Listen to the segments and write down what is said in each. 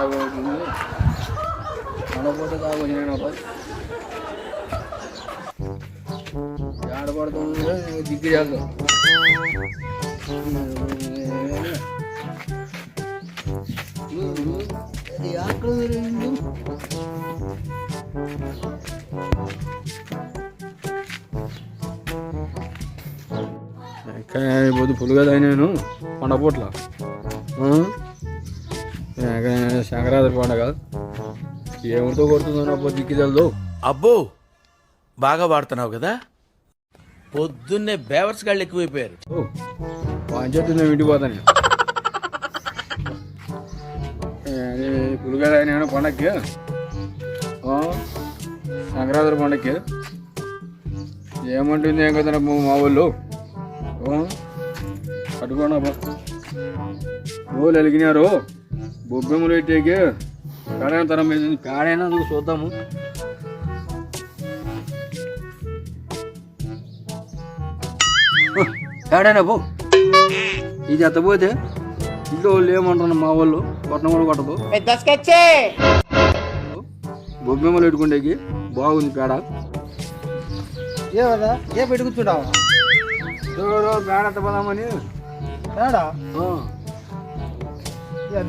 పండగ అవుతుంది పండగపోతే తాగొచ్చినాను ఆడపడుతుంది దిగ్గు చేద్దాం అది ఆకలి పులుగా తాగినాను పండపోట్ల. సంక్రాంతి పండగ ఏమిటో కొడుతుందో నా దిక్కి తెలదు అబ్బో బాగా వాడుతున్నావు కదా. పొద్దున్నే బేవర్స్ గాళ్ళు ఎక్కువైపోయారు. పంచాయతీ నేను ఇంటికి పోతాను పులుగా తాగినాను పండగకి ఆ, సంక్రాంతి పండగకి ఏమంటుంది ఏం కదా మా వాళ్ళు పట్టుకోండి అబ్బా. రోజులు వెలిగినారు? బొబ్బెమ్మలు పెట్టేకి పేడైన తరం మీద పేడైనా అందుకు చూద్దాము పేడైనా పో. ఇది ఎత్తపోతే ఇంట్లో వాళ్ళు ఏమంటారు మా వాళ్ళు? కొట్టడం కూడా కొట్టదు. బొబ్బెమ్మలు పెట్టుకుంటేకి బాగుంది పేడ. ఏ కదా ఏ పెట్టి కూర్చుంటావు ఎవరో పేడ ఎత్తపోదామని ఏ,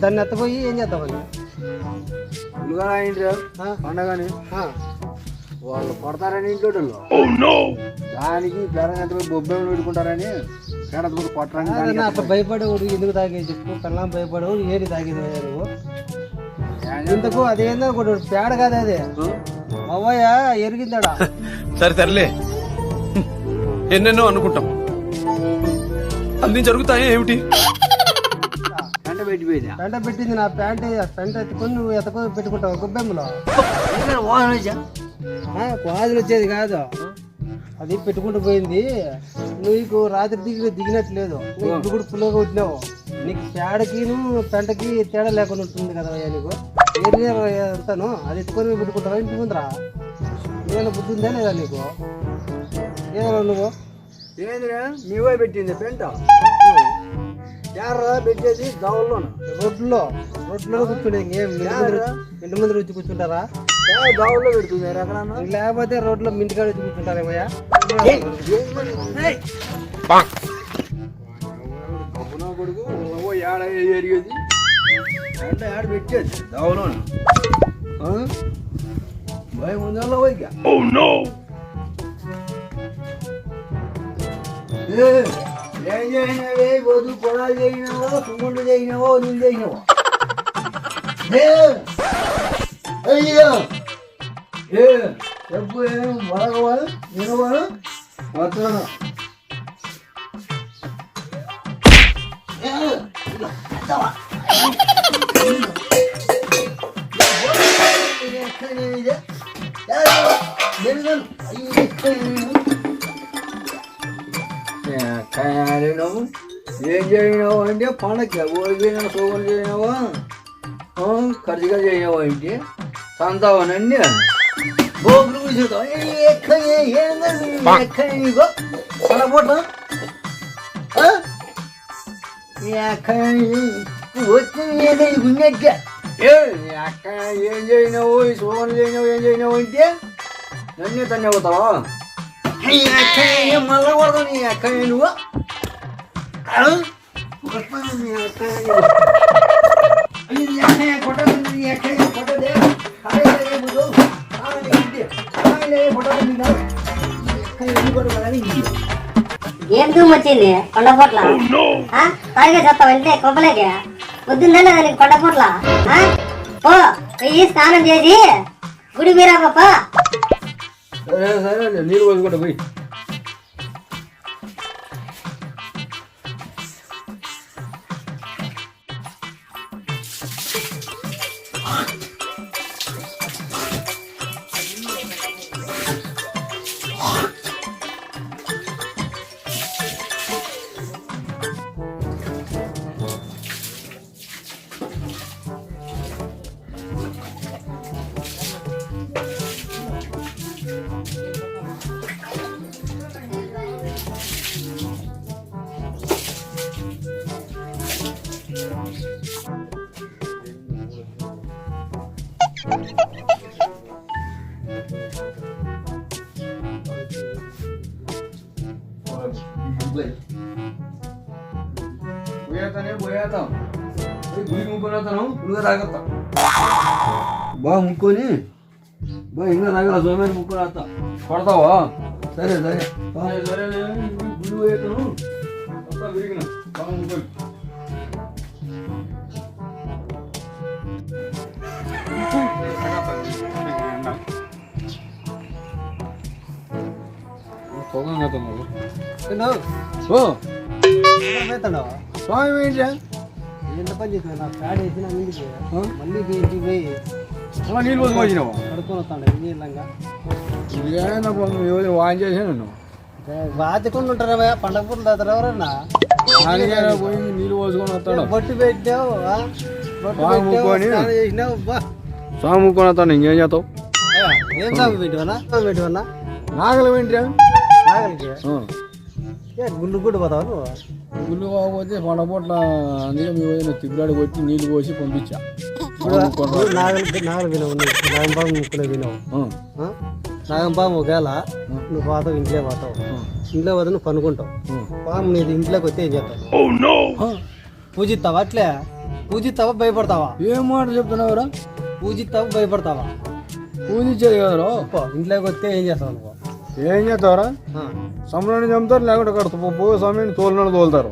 దాన్ని ఎత్తపోయి ఏం చేద్దాం అది పులుగా అయింది ఆ? పండగని? వాళ్ళు కొడతారని ఇంట్లో వాళ్ళు. దానికి పేడ ఎత్తపోయి బొబ్బెమ్మలు పెట్టుకుంటారని పేడ ఎత్తపోయి కొట్టరని అదన్నా దానికి అట్లా భయపడేవాడు ఎందుకు తాగేది చెప్పు. పిల్లం భయపడేవాడు ఏది తాగేది నువ్వు? ఇంతకు అదేందో ఒకటి పేడ కాదు అది? అవ్వయ్య ఎరిగిందాడా? సరే సర్లే. ఎన్నెన్నో అనుకుంటాం. అన్ని జరుగుతాయి ఏమిటి? గంట పెట్టిపోయిందా పెంట పెట్టింది నా ప్యాంట్ పెంట ఎత్తుకొని నువ్వు పెట్టుకుంటావు గుబ్బెమ్మలో క్వాజులు వచ్చేది కాదు. అది పెట్టుకుంటూ పోయింది. నీకు రాత్రి దిగి దిగినట్లేదు. నువ్వు ఇప్పుడు కూడా పుల్లగా వచ్చినావు నీకు పేడకి పెంటకి తేడా లేకుండా ఉంటుంది కదా అయ్యా నీకు. అంతాను. అది ఎత్తుకొని పెట్టుకుంటావా ఇంటి ముందరా? ఏమైనా బుద్ధి ఉందా లేదా నీకు? ఏదో నువ్వు ఏందిరా? మీ పెట్టింది పెంట. ఎర్ర పెట్టేది దవల్లోన రోడ్లో రోడ్లో కూర్చుంటే ఇంకేం ఇంటి ముందర వచ్చి కూర్చుంటారా? దవల్లో పెడుతుంది ఎక్కడన్నా? లేకపోతే రోడ్లో మింటికాడ వచ్చి కూర్చుంటారేమయ్యా కొడుకు ఓ ఏడ ఎరిగేది ఏడ పెట్టేది దవలోన భయం ఉందా పోయిక ఏం చేసినావే బొద్దు పొలాలు చేసినావో సుమ్ముండు చేసినావో నీళ్ళు చేసినావో ఏ, అయ్యో ఏ చెప్పు ఏం వరగవాడు వినవాడు వస్తున్నాను ఏం చేయనావు అంటే పండగ ఓడిపోయినా సోగం చేయనావా ఖర్చుగా చేయనావా ఏంటి? సంతావనండి భోగులు కూర్చుంటావు నీకు? పొట్ట వచ్చి ఉన్నట్టే ఏ చేయనావు ఈ సోగం చేయనావు ఏం చేయనావు అంటే? నన్నే తన్నే మళ్ళా నీ నువ్వు నీ నీ కొట్టదు నీ కొట్టదే ఏం ధూమ్ వచ్చింది కొండపూట్ల? తాగే చెప్తావు వెళ్తే కొబ్బలేకే పొద్దున్నే దానికి కొండపూట్ల? పో పోయి స్నానం చేసి గుడి మీరా పాప 哎 சரி நீர் போய் George. Dubai. పోయేతనే పోయేద్దాం గుడి కొనుక్కునేతాను గుడిగా తాగొస్తాం బాగా ముక్కొని బాగా ఇంకా తాగల సోమేరు ముక్కుని వస్తా కొడతావా సరే సరే సరే నేను గుడి పోయేతాను వస్తా విరిగిన బాగా ముక్కొని పోతాడావా స్వామి ఏంటి? ఎంత పని చేసావు నా ప్యాడ్ వేసిన ఇంటికి మళ్ళీ ఇంటికి పోయి. అలా నీళ్ళు పోసుకొని వచ్చినావా కడుక్కొని వస్తాడు నీళ్ళంగా. ఏమైనా వాన్ చేశాను బాధ్యకుండా ఉంటారా పండగ పూటలు తాతారు ఎవరన్నా? పోయి నీళ్ళు పోసుకొని వస్తాడు. బొట్టు పెట్టావు చేసినావు? స్వామి ముక్కొని వస్తాను ఇంకేం చేస్తావు? ఏం సాగు పెట్టివన్నా పెట్టివన్నా నాగలు ఏంటి నాగలికి? ఏ గుండు గుడ్డు పోతావు నువ్వు? గుళ్ళు కాకపోతే పండపూట్ల అందుకే మీ పోయిన కొట్టి నీళ్ళు పోసి పంపించా. నాగలి నాగలి వినవు నాగంపాము ముక్కులో వినవు. ఆ? నాగంపాము ఒకవేళ నువ్వు పోతావు ఇంట్లో పోతావు. ఇంట్లో పోతే నువ్వు పనుకుంటావు. పాము నీది ఇంట్లోకి వస్తే ఏం చేస్తావు? పూజిస్తావా అట్లే? పూజిస్తావా భయపడతావా? ఏం మాట చెప్తున్నావురా? పూజిస్తావా భయపడతావా? పూజించేది కదరా పో, ఇంట్లోకి వస్తే ఏం చేస్తావు నువ్వు? ఏం చేస్తావురా? ఆ, సమరాన్ని చంపుతారు లేకుంటే కడుతు పో సమయాన్ని తోలినాడు తోలుతారు.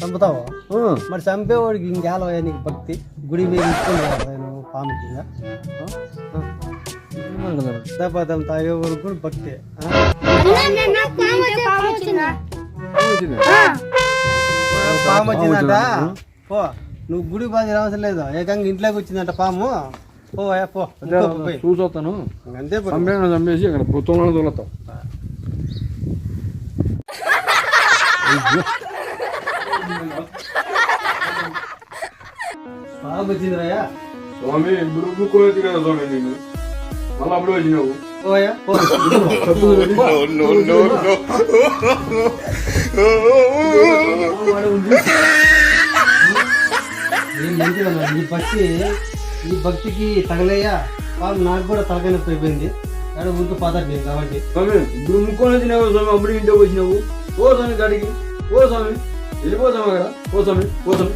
చంపుతావా. మరి చంపేవాడికి ఇంకేలవయ్యా నీకు భక్తి? గుడి మీద నువ్వు పాముకి ఇంకా? దెబ్బతం తాగేవాడికి కూడా భక్తి. పాము వచ్చిందంట. పో నువ్వు గుడి బాధ రావసం లేదు. ఏకంగా ఇంట్లోకి వచ్చిందంట పాము. చూసొస్తాను. సమయాన్ని చంపేసి ఇక్కడ పాము వచ్చిందిరయ్యా స్వామి ముక్కోలేదు కదా స్వామి నేను మళ్ళీ అప్పుడు వచ్చినావు. పోయా పో. ఏం మంచిదమ్మా, ఈ భక్తికి తగలయ్యా. వాళ్ళు నాకు కూడా తలకాయ నొప్పి అయిపోయింది కానీ ఊరికి పాతాడు నేను కాబట్టి. స్వామి ఇప్పుడు ముక్కొని వచ్చినావు స్వామి అప్పుడు ఇంటికి వచ్చినావు. ఓ స్వామి గడికి ఓ స్వామి. వెళ్ళిపో స్వామి అక్కడ. ఓ స్వామి ఓ స్వామి.